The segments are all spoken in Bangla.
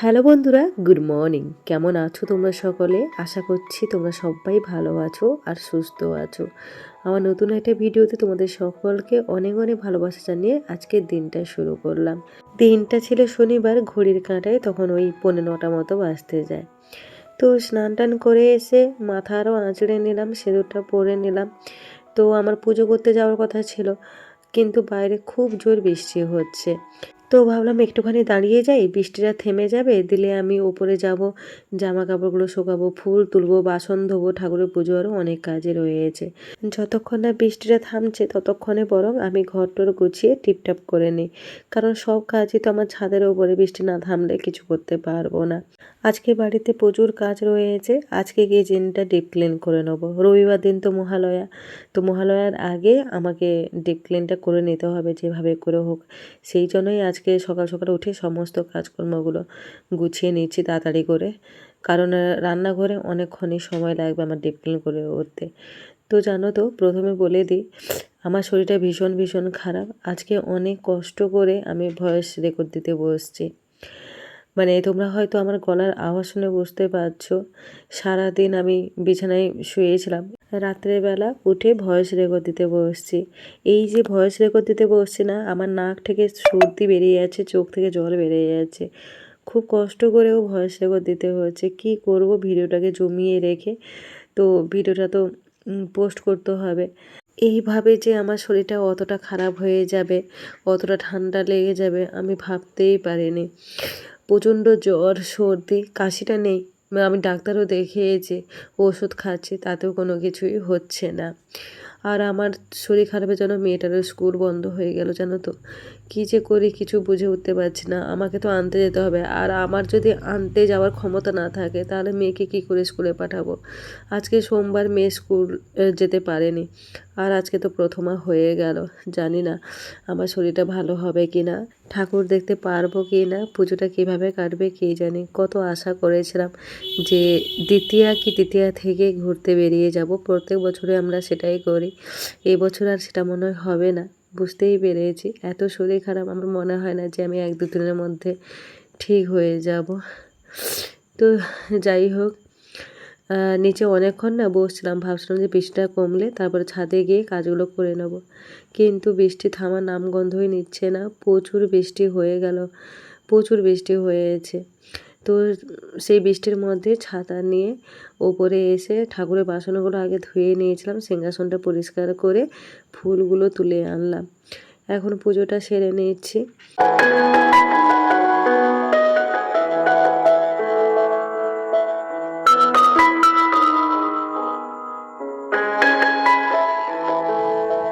হ্যালো বন্ধুরা, গুড মর্নিং। কেমন আছো তোমরা সকলে? আশা করছি তোমরা সবাই ভালো আছো আর সুস্থ আছো। আমার নতুন একটা ভিডিওতে তোমাদের সকলকে অনেক অনেক ভালোবাসা জানিয়ে আজকের দিনটা শুরু করলাম। দিনটা ছিল শনিবার, ঘড়ির কাঁটায় তখন ওই পৌনে নটা মতো বাজতে যায়। তো স্নান টান করে এসে মাথা আরও আঁচড়ে নিলাম, সিঁদুরটা পরে নিলাম। তো আমার পুজো করতে যাওয়ার কথা ছিল, কিন্তু বাইরে খুব জোর বৃষ্টি হচ্ছে। তো ভাবলাম একটুখানি দাঁড়িয়ে যাই, বৃষ্টিটা থেমে যাবে, দিলে আমি ওপরে যাব জামা কাপড়গুলো শোকাবো, ফুল তুলবো, বাসন ধোবো, ঠাকুরের পুজো আরও অনেক কাজে রয়েছে। যতক্ষণ না বৃষ্টিটা থামছে, ততক্ষণে বরং আমি ঘরটর গুছিয়ে টিপটাপ করে নিই, কারণ সব কাজই তো আমার ছাদের ওপরে বৃষ্টি না থামলে কিছু করতে পারব না। আজকে বাড়িতে প্রচুর কাজ রয়েছে, আজকে গিয়ে জিনটা ডিপ ক্লিন করে নেব। রবিবার দিন তো মহালয়া, তো মহালয়ার আগে আমাকে ডিপ ক্লিনটা করে নিতে হবে, যেভাবে করে হোক, সেই জন্যই আজকে সকাল সকাল উঠে সমস্ত কাজকর্মগুলো গুছিয়ে নিচ্ছি তাড়াতাড়ি করে। কারণ রান্নাঘরে অনেকক্ষণই সময় লাগবে আমার ডিপ ক্লিন করে উঠতে। তো জানো তো, প্রথমে বলে দিই, আমার শরীরটা ভীষণ ভীষণ খারাপ। আজকে অনেক কষ্ট করে আমি ভয়েস রেকর্ড দিতে বসছি। মানে তোমরা হয়তো আমার গলার আওয়াজ শুনে বুঝতে পারছ, সারাদিন আমি বিছানায় শুয়েছিলাম। রাত্রেবেলা উঠে ভয়েস রেকর্ড দিতে বসছি। এই যে ভয়েস রেকর্ড দিতে বসছি না, আমার নাক থেকে সর্দি বেরিয়ে যাচ্ছে, চোখ থেকে জল বেরিয়ে যাচ্ছে। খুব কষ্ট করেও ভয়েস রেকর্ড দিতে হচ্ছে কি করব? ভিডিওটাকে জমিয়ে রেখে তো ভিডিওটা তো পোস্ট করতে হবে। এইভাবে যে আমার শরীরটা অতটা খারাপ হয়ে যাবে, অতটা ঠান্ডা লেগে যাবে, আমি ভাবতেই পারিনি। প্রচণ্ড জ্বর, সর্দি, কাশিটা নেই। আমি ডাক্তারও দেখিয়েছি, ওষুধ খাচ্ছি, তাতেও কোনো কিছুই হচ্ছে না। আর আমার শরীর খারাপের জন্য মেয়েটারও স্কুল বন্ধ হয়ে গেল, জানো তো। কী যে করি কিছু বুঝে উঠতে পারছি না। আমাকে তো আনতে যেতে হবে। আর আমার যদি আনতে যাওয়ার ক্ষমতা না থাকে, তাহলে মেয়েকে কী করে স্কুলে পাঠাবো? আজকে সোমবার মেয়ে স্কুল যেতে পারেনি। আর আজকে তো প্রথমা হয়ে গেল। জানি না আমার শরীরটা ভালো হবে কি না। ঠাকুর দেখতে পারব কি না? পুজোটা কীভাবে কাটবে কে জানি? কত আশা করেছিলাম যে দ্বিতীয়া কি তৃতীয়া থেকে ঘুরতে বেরিয়ে যাব। প্রত্যেক বছরে আমরা সেটাই করি। এবছর আর সেটা মনে হয় হবে না। বুঝতেই পেরেছি। এত শরীর খারাপ, আমার মনে হয় না যে আমি এক দু দিনের মধ্যে ঠিক হয়ে যাব। তো যাই হোক নিচে অনেকক্ষণ না বসছিলাম, ভাবছিলাম যে বৃষ্টিটা কমলে তারপরে ছাদে গিয়ে কাজগুলো করে নেব। কিন্তু বৃষ্টি থামার নামগন্ধই নিচ্ছে না, প্রচুর বৃষ্টি হয়ে গেল, প্রচুর বৃষ্টি হয়েছে। তো সেই বৃষ্টির মধ্যে ছাতা নিয়ে ওপরে এসে ঠাকুরের বাসনগুলো আগে ধুয়ে নিয়েছিলাম, সিংহাসনটা পরিষ্কার করে ফুলগুলো তুলে আনলাম। এখন পুজোটা সেরে নিচ্ছি।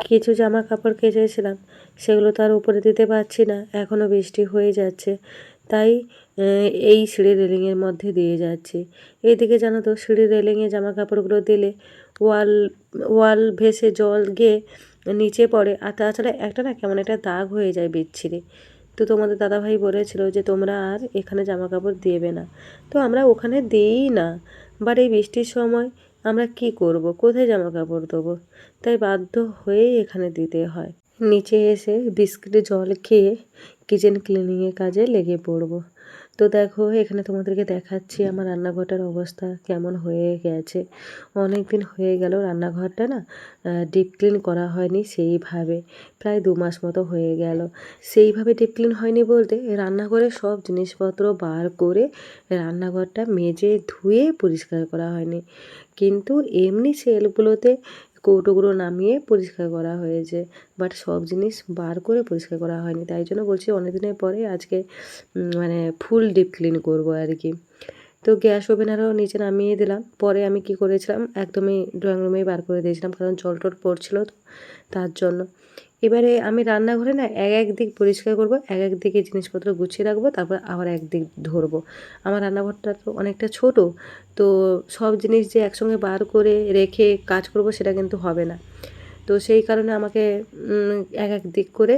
কিছু জামা কাপড় কেচেছিলাম, সেগুলো তো আর উপরে দিতে পারছি না এখনও বৃষ্টি হয়ে যাচ্ছে। তাই এই সিঁড়ি রেলিংয়ের মধ্যে দিয়ে যাচ্ছে। এইদিকে জানো তো, সিঁড়ি রেলিংয়ে জামা কাপড়গুলো দিলে ওয়াল ওয়াল ভেসে জল গিয়ে নিচে পড়ে। আর তাছাড়া একটা না কেমন একটা দাগ হয়ে যায় বিচ্ছিরি। তো তোমাদের দাদাভাই বলেছিল যে তোমরা আর এখানে জামা কাপড় দেবে না। তো আমরা ওখানে দিই না। বাট এই বৃষ্টির সময় আমরা কি করব? কোথায় জামা কাপড় দেবো? তাই বাধ্য হয়েই এখানে দিতে হয়। নিচে এসে বিস্কিটে, জল খেয়ে কিচেন ক্লিনিংয়ের কাজে লেগে পড়ব। তো দেখো, এখানে তোমাদেরকে দেখাচ্ছি আমার রান্নাঘরটার অবস্থা কেমন হয়ে গেছে। অনেক দিন হয়ে গেল রান্নাঘরটা না ডিপ ক্লিন করা হয়নি সেইভাবে, প্রায় দু মাস মতো হয়ে গেল। সেইভাবে ডিপ ক্লিন হয়নি বলতে রান্নাঘরে সব জিনিসপত্র বার করে রান্নাঘরটা মেজে ধুয়ে পরিষ্কার করা হয়নি। কিন্তু এমনি সেলগুলোতে কৌটোগুলো নামিয়ে পরিষ্কার করা হয়েছে। বাট সব জিনিস বার করে পরিষ্কার করা হয়নি। তাই জন্য বলছি অনেক দিনের পরে আজকে মানে ফুল ডিপ ক্লিন করব আর কি। তো গ্যাস ওভেনারও নিচে নামিয়ে দিলাম। পরে আমি কি করেছিলাম, একদমই ড্রয়িং রুমেই বার করে দিয়েছিলাম। কারণ জল টল পড়ছিল তো, তার জন্য। এবারে আমি রান্নাঘরে না এক এক দিক পরিষ্কার করব, এক এক দিকে জিনিসপত্র গুছিয়ে রাখব, তারপর আবার এক দিক ধরবো। আমার রান্নাঘরটা তো অনেকটা ছোট, তো সব জিনিস যে একসঙ্গে বার করে রেখে কাজ করব সেটা কিন্তু হবে না। তো সেই কারণে আমাকে এক এক দিক করে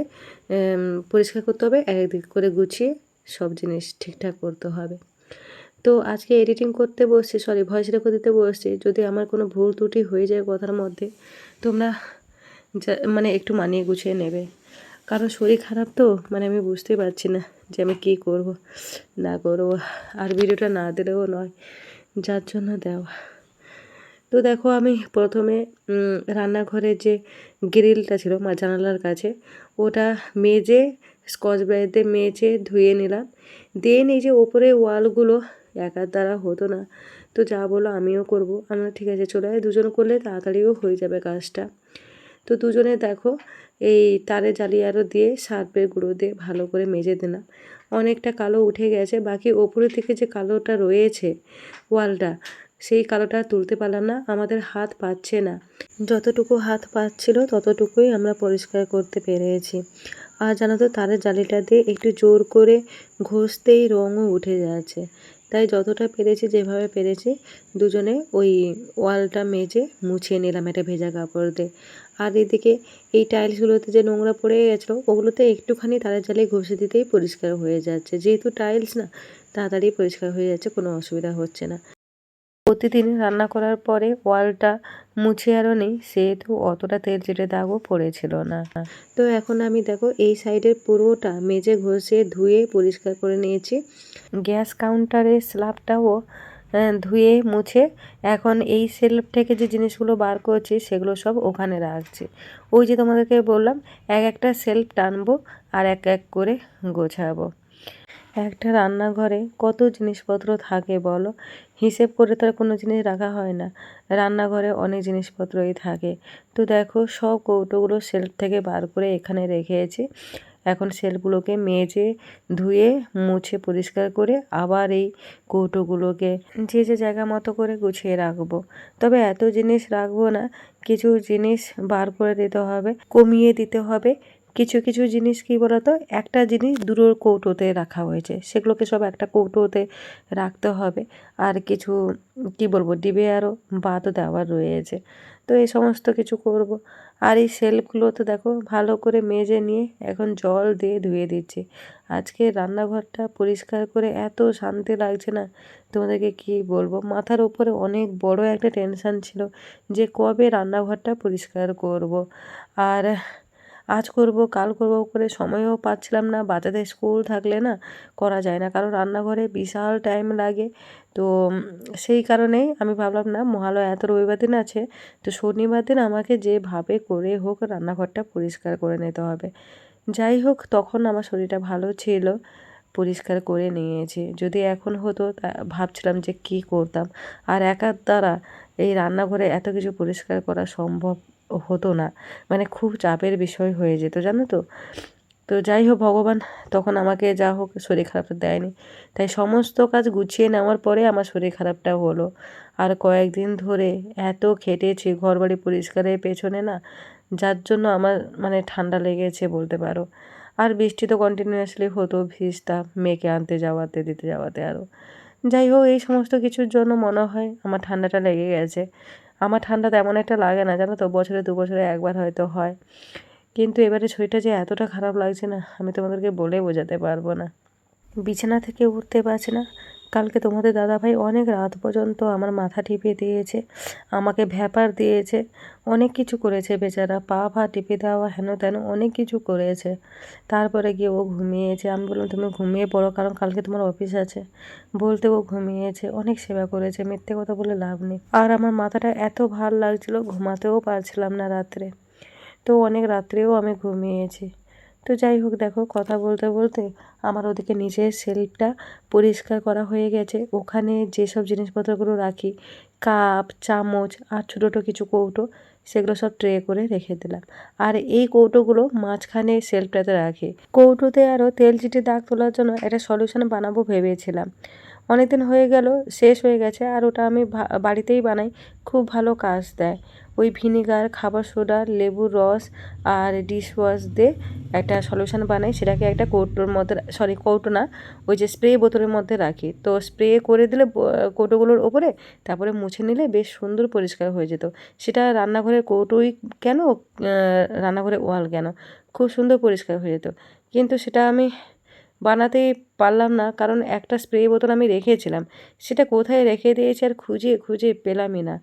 পরিষ্কার করতে হবে, এক এক দিক করে গুছিয়ে সব জিনিস ঠিকঠাক করতে হবে। তো আজকে এডিটিং করতে বসছি, সরি, ভয়েস রেকর্ড দিতে বসছি, যদি আমার কোনো ভুল ত্রুটি হয়ে যায় কথার মধ্যে, তোমরা মানে একটু মানিয়ে গুছিয়ে নেবে। কারণ শরীর খারাপ তো? মানে আমি বুঝতে পারছি না যে আমি কী করব, না করব। আর ভিডিওটা না দিলেও নয়, যার জন্য দেওয়া। তো দেখো, আমি প্রথমে রান্নাঘরে যে গ্রিলটা ছিল, মা, জানালার কাছে, ওটা মেজে, স্কচ ব্রাইটে মেজে ধুয়ে নিলাম। দিয়ে এই যে ওপরে ওয়ালগুলো একার দ্বারা হতো না। তো যা বলো আমিও করব। আমরা ঠিক আছে, চলে দুজন করলে তাড়াতাড়িও হয়ে যাবে কাজটা। তো দুজনে দেখো, এই তারে জালি আরও দিয়ে সার্পের গুঁড়ো দিয়ে ভালো করে মেজে দিলাম। অনেকটা কালো উঠে গেছে, বাকি ওপরে থেকে যে কালোটা রয়েছে ওয়ালটা, সেই কালোটা তুলতে পারলাম না, আমাদের হাত পাচ্ছে না। যতটুকু হাত পাচ্ছিল ততটুকুই আমরা পরিষ্কার করতে পেরেছি। আর জানো তো, তারের জালিটা দিয়ে একটু জোর করে ঘষতেই রঙও উঠে যাচ্ছে। তাই যতটা পেরেছি, যেভাবে পেরেছি, দুজনে ওই ওয়ালটা মেজে মুছিয়ে নিলাম একটা ভেজা কাপড় দিয়ে। আর এদিকে এই টাইলসগুলোতে যে নোংরা পড়ে গেছিল, ওগুলোতে একটুখানি তারের জালে ঘষে দিতেই পরিষ্কার হয়ে যাচ্ছে। যেহেতু টাইলস না, তাড়াতাড়ি পরিষ্কার হয়ে যাচ্ছে, কোনো অসুবিধা হচ্ছে না। প্রতিদিন রান্না করার পরে ওয়ালটা মুছে আরও নেই, সেহেতু অতটা তেল চেটে দাগও পড়েছিল না। তো এখন আমি দেখো এই সাইডের পুরোটা মেজে ঘষে ধুয়ে পরিষ্কার করে নিয়েছি। গ্যাস কাউন্টারের স্ল্যাবটাও ধুয়ে, মুছে এখন এই সেলফ থেকে যে জিনিসগুলো বার করছি সেগুলো সব ওখানে রাখছি। ওই যে তোমাদেরকে বললাম, এক একটা সেলফ টানবো আর এক এক করে গোছাবো। একটা রান্নাঘরে কত জিনিসপত্র থাকে বলো? হিসেব করে তার কোনো জিনিস রাখা হয় না। রান্নাঘরে অনেক জিনিসপত্রই থাকে। তো দেখো, সব কৌটোগুলো সেলফ থেকে বার করে এখানে রেখেছি। এখন সেলগুলোকে মেজে ধুয়ে, মুছে পরিষ্কার করে আবার এই কৌটোগুলোকে যে যে জায়গা মতো করে গুছিয়ে রাখব। তবে এত জিনিস রাখব না, কিছু জিনিস বার করে দিতে হবে, কমিয়ে দিতে হবে। কিছু কিছু জিনিস কি বলতো, একটা জিনিস দুটো কৌটোতে রাখা হয়েছে, সেগুলোকে সব একটা কৌটোতে রাখতে হবে। আর কিছু, কি বলব, ডিবে আরও বাদও দেওয়ার রয়েছে। তো এই সমস্ত কিছু করব। আর এই সেলফগুলো তো দেখো ভালো করে মেজে নিয়ে এখন জল দিয়ে ধুয়ে দিচ্ছি। আজকে রান্নাঘরটা পরিষ্কার করে এত শান্তি লাগছে না। তোমাদেরকে কি বলব? মাথার উপরে অনেক বড় একটা টেনশান ছিল যে কবে রান্নাঘরটা পরিষ্কার করব। আর আজ করব, কাল করব করে সময়ও পাচ্ছিলাম না, বাচ্চাদের স্কুল থাকলে না করা যায় না। কারণ রান্নাঘরে বিশাল টাইম লাগে। তো সেই কারণেই আমি ভাবলাম, না, মহালয়া এত রবিবার দিন আছে, তো শনিবার দিন আমাকে যেভাবে করে হোক রান্নাঘরটা পরিষ্কার করে নিতে হবে। যাই হোক, তখন আমার শরীরটা ভালো ছিল, পরিষ্কার করে নিয়েছি। যদি এখন হতো, তা ভাবছিলাম যে কি করতাম। আর একার দ্বারা এই রান্নাঘরে এত কিছু পরিষ্কার করা সম্ভব হতো না। মানে খুব চাপের বিষয় হয়ে যেত, জানো তো? তো যাই হোক, ভগবান তখন আমাকে যা হোক শরীর খারাপটা দেয়নি। তাই সমস্ত কাজ গুছিয়ে নেওয়ার পরে আমার শরীর খারাপটা হলো। আর কয়েকদিন ধরে এত খেটেছি, ঘরবাড়ি পরিষ্কারের পেছনে না, যার জন্য আমার মানে ঠান্ডা লেগেছে বলতে পারো। আর বৃষ্টি তো কন্টিনিউয়াসলি হতো ভিজতাম মেয়েকে আনতে যাওয়াতে, দিতে যাওয়াতে আরও যাই হোক, এই সমস্ত কিছুর জন্য মনে হয় আমার ঠান্ডাটা লেগে গেছে। আমার ঠান্ডা তেমন একটা লাগে না, জানো তো? বছরে দু বছরে একবার হয়তো হয়। কিন্তু এবারে শরীরটা যে এতটা খারাপ লাগছে না, আমি তোমাদেরকে বলে বোঝাতে পারব না। বিছানা থেকে উঠতে পারছে না। কালকে তোমাদের দাদাভাই অনেক রাত পর্যন্ত আমার মাথা টিপে দিয়েছে, আমাকে ভ্যাপার দিয়েছে, অনেক কিছু করেছে বেচারা, পা ফা টিপে দেওয়া হেন তেন অনেক কিছু করেছে। তারপরে গিয়ে ও ঘুমিয়েছে। আমি বললাম, তুমি ঘুমিয়ে পড়ো, কারণ কালকে তোমার অফিস আছে। বলতে ও ঘুমিয়েছে, অনেক সেবা করেছে, মিথ্যে কথা বলে লাভ নেই। আর আমার মাথাটা এত ভালো লাগছিল, ঘুমাতেও পারছিলাম না রাত্রে। তো অনেক রাত্রেও আমি ঘুমিয়েছি। তো যাই হোক, দেখো কথা বলতে বলতে আমার ওদিকে নিচের সেলফটা পরিষ্কার করা হয়ে গেছে। ওখানে যেসব জিনিসপত্রগুলো রাখি, কাপ, চামচ আর ছোটো ছোটো কিছু কৌটো, সেগুলো সব ট্রে করে রেখে দিলাম। আর এই কৌটোগুলো মাঝখানে সেলফটাতে রাখি। কৌটোতে আরও তেল চিটে দাগ তোলার জন্য একটা সলিউশন বানাবো ভেবেছিলাম। অনেকদিন হয়ে গেল, শেষ হয়ে গেছে, আর ওটা আমি বাড়িতেই বানাই, খুব ভালো কাজ দেয়। ওই ভিনিগার, খাবার সোডা, লেবুর রস আর ডিশ ওয়াশ দিয়ে একটা সলিউশন বানাই। সেটাকে একটা কৌটোর মধ্যে, সরি, কৌটো না, ওই যে স্প্রে বোতলের মধ্যে রাখি। তো স্প্রে করে দিলে কৌটোগুলোর ওপরে, তারপরে মুছে নিলে বেশ সুন্দর পরিষ্কার হয়ে যেত। সেটা রান্নাঘরের কৌটোই কেন? রান্নাঘরের ওয়াল কেন? খুব সুন্দর পরিষ্কার হয়ে যেত। কিন্তু সেটা আমি বানাতে পারলাম না, কারণ একটা স্প্রে বোতল আমি রেখেছিলাম। সেটা কোথায় রেখে দিয়েছি আর খুঁজে খুঁজে পেলামই না।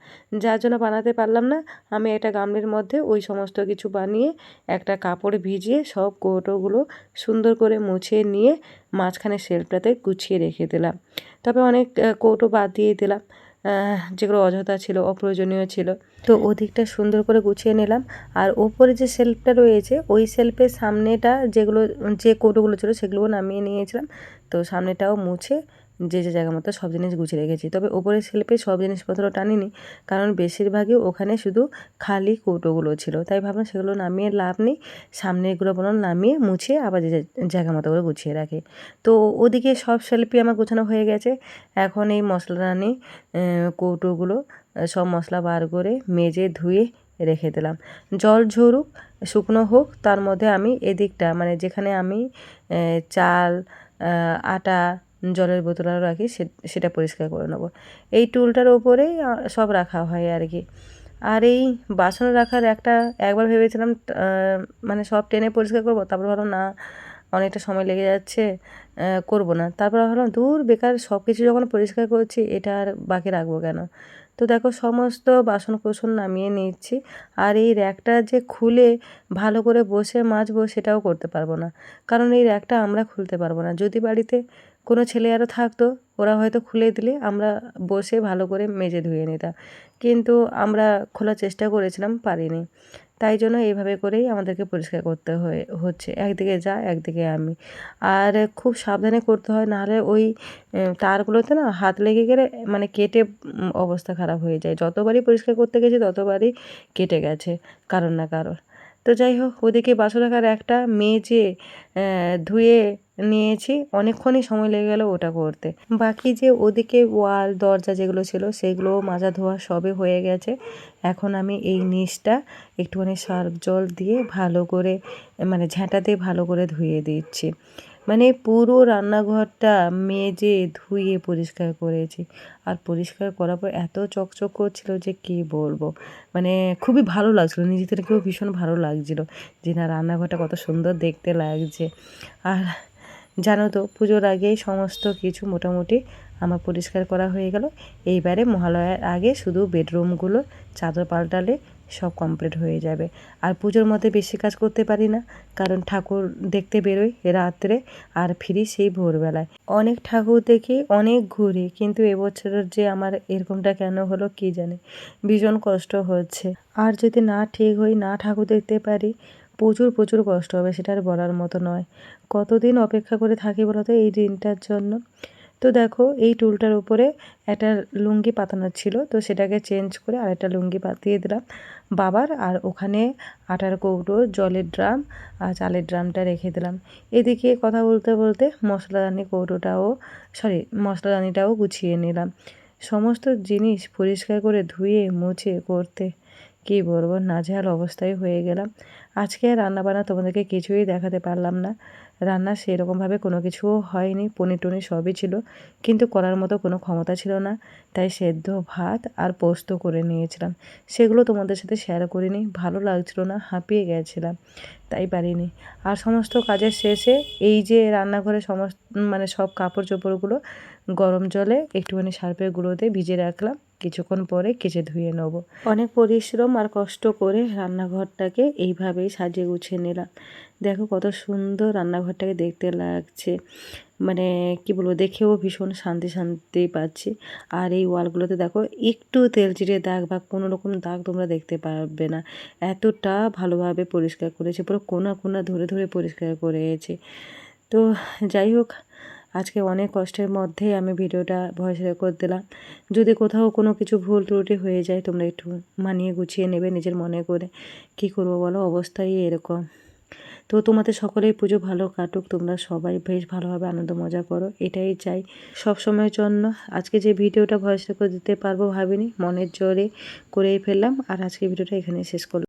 যার জন্য বানাতে পারলাম না, আমি একটা গামলের মধ্যে ওই সমস্ত কিছু বানিয়ে একটা কাপড় ভিজিয়ে সব কৌটোগুলো সুন্দর করে মুছে নিয়ে মাঝখানে শেলফটাতে গুছিয়ে রেখে দিলাম। তবে অনেক কৌটো বাদ দিয়ে দিলাম। যেগুলো অযথা ছিল, অপ্রয়োজনীয় ছিল। তো ওদিকটা সুন্দর করে গুছিয়ে নিলাম। আর ওপরে যে সেলফটা রয়েছে, ওই সেলফের সামনেটা যেগুলো, যে কৌটোগুলো ছিল, সেগুলোও নামিয়ে নিয়েছিলাম। তো সামনেটাও মুছে যে যে জায়গা মতো সব জিনিস গুছিয়ে রেখেছি। তবে ওপরের সেলফে সব জিনিসপত্র টানিনি, কারণ বেশিরভাগই ওখানে শুধু খালি কৌটোগুলো ছিল। তাই ভাবলাম সেগুলো নামিয়ে লাভ নেই সামনে এগুলো বললাম নামিয়ে মুছে আবার যে জায়গা মতো করে গুছিয়ে রাখে। তো ওদিকে সব সেলফি আমার গোছানো হয়ে গেছে। এখন এই মশলা রানি কৌটোগুলো সব মশলা বার করে মেজে ধুয়ে রেখে দিলাম। জল ঝরুক, শুকনো হোক, তার মধ্যে আমি এদিকটা মানে যেখানে আমি চাল আটা জলের বোতল রাখি সেটা পরিষ্কার করে নেব। এই টুলটার ওপরেই সব রাখা হয় আর কি। আর এই বাসন রাখার একটা, একবার ভেবেছিলাম মানে সব টেনে পরিষ্কার করব, তারপর ভাবলাম, না, অনেকটা সময় লেগে যাচ্ছে করব না। তারপর ভাবলাম, দূর, বেকার সব কিছু যখন পরিষ্কার করছি, এটা আর বাকি রাখব কেন? তো দেখো, সমস্ত বাসন কোসন নামিয়ে নিচ্ছি। আর এই র্যাকটা যে খুলে ভালো করে বসে মাজবো, সেটাও করতে পারব না। কারণ এই র্যাকটা আমরা খুলতে পারব না। যদি বাড়িতে কোনো ছেলে আরও থাকতো, ওরা হয়তো খুলে দিলে আমরা বসে ভালো করে মেজে ধুয়ে নিতাম। কিন্তু আমরা খোলার চেষ্টা করেছিলাম, পারিনি। তাই জন্য এইভাবে করেই আমাদেরকে পরিষ্কার করতে হয়ে, হচ্ছে। একদিকে যা, একদিকে আমি। আর খুব সাবধানে করতে হয়, নাহলে ওই তারগুলোতে না হাত লেগে গেলে মানে কেটে অবস্থা খারাপ হয়ে যায়। যতবারই পরিষ্কার করতে গেছি, ততবারই কেটে গেছে কারণ না কারণ তো যাই হোক, ওদিকে বাসন রাখার একটা মেজে ধুয়ে নিয়েছি। অনেকক্ষণই সময় লেগে গেল ওটা করতে। বাকি যে ওদিকে ওয়াল, দরজা যেগুলো ছিল সেগুলো মাজা ধোয়া সবে হয়ে গেছে। এখন আমি এই নিচটা একটুখানি সার্ফ জল দিয়ে ভালো করে মানে ঝাঁটা দিয়ে ভালো করে ধুয়ে দিচ্ছি। মানে পুরো রান্নাঘরটা মেজে ধুয়ে পরিষ্কার করেছি। আর পরিষ্কার করার পর এত চকচক করছিল যে কি বলব? মানে খুবই ভালো লাগছিল। নিজেদেরকেও ভীষণ ভালো লাগছিল যে, না, রান্নাঘরটা কত সুন্দর দেখতে লাগছে। আর জানো তো, পুজোর আগেই সমস্ত কিছু মোটামুটি আমার পরিষ্কার করা হয়ে গেল। এইবারে মহালয়ার আগে শুধু বেডরুমগুলো, চাদর পাল্টালে সব কমপ্লিট হয়ে যাবে। আর পুজোর মধ্যে বেশি কাজ করতে পারি না, কারণ ঠাকুর দেখতে বেরোই রাত্রে আর ফিরি সেই ভোরবেলায়। অনেক ঠাকুর দেখি, অনেক ঘুরি, কিন্তু এবছরের যে আমার এরকমটা কেন হলো কি জানে? ভীষণ কষ্ট হচ্ছে। আর যদি না ঠিক হই, না ঠাকুর দেখতে পারি প্রচুর প্রচুর কষ্ট হবে, সেটা আর বলার মতো নয়। কতদিন অপেক্ষা করে থাকি বলতো এই দিনটার জন্য? তো দেখো, এই টুলটার উপরে একটা লুঙ্গি পাতানো ছিল, তো সেটাকে চেঞ্জ করে আর একটা লুঙ্গি পাতিয়ে দিলাম। বাবার আর ওখানে আটার কৌটো, জলের ড্রাম আর চালের ড্রামটা রেখে দিলাম। এদিকে কথা বলতে বলতে মশলাদানি কৌটোটাও, সরি, মশলাদানিটাও গুছিয়ে নিলাম। সমস্ত জিনিস পরিষ্কার করে ধুয়ে, মুছে, করতে কী বলব, নাজেহাল অবস্থায় হয়ে গেলাম। আজকে রান্নাবান্না তোমাদেরকে কিছুই দেখাতে পারলাম না। রান্না সেরকমভাবে কোনো কিছুও হয়নি, পনির টনির সবই ছিল, কিন্তু করার মতো কোনো ক্ষমতা ছিল না। তাই সেদ্ধ ভাত আর পোস্ত করে নিয়েছিলাম। সেগুলো তোমাদের সাথে শেয়ার করিনি, ভালো লাগছিল না, হাঁপিয়ে গেছিলাম, তাই পারিনি। আর সমস্ত কাজের শেষে এই যে রান্নাঘরে সমস্ত মানে সব কাপড় চোপড়গুলো গরম জলে একটুখানি সার্ফের গুঁড়োতে ভিজে রাখলাম কিছুক্ষণ পরে কেচে ধুয়ে নেব। অনেক পরিশ্রম আর কষ্ট করে রান্নাঘরটাকে এইভাবেই সাজিয়ে গুছিয়ে নিলাম। দেখো কত সুন্দর রান্নাঘরটাকে দেখতে লাগছে। মানে কি বলব, দেখেও ভীষণ শান্তি শান্তি পাচ্ছি। আর এই ওয়ালগুলোতে দেখো, একটু তেল চিটে দাগ বা কোনো রকম দাগ তোমরা দেখতে পারবে না। এতটা ভালোভাবে পরিষ্কার করেছে, পুরো কোনা কোনা ধরে ধরে পরিষ্কার করেছে। তো যাই হোক আজকে অনেক কষ্টের মধ্যেই আমি ভিডিওটা ভয়েস রেকর্ড দিলাম যদি কোথাও কোনো কিছু ভুল ত্রুটি হয়ে যায়, তোমরা একটু মানিয়ে গুছিয়ে নেবে নিজের মনে করে। কি করব বলো? অবস্থাই এরকম। তো তোমাদের সকলেই পুজো ভালো কাটুক, তোমরা সবাই বেশ ভালোভাবে আনন্দ মজা করো, এটাই চাই। সব সময়ের জন্য আজকে যে ভিডিওটা ভয়েস রেকর্ড দিতে পারব ভাবিনি, মনের জোরে করেই ফেললাম। আর আজকে ভিডিওটা এখানে শেষ করলাম।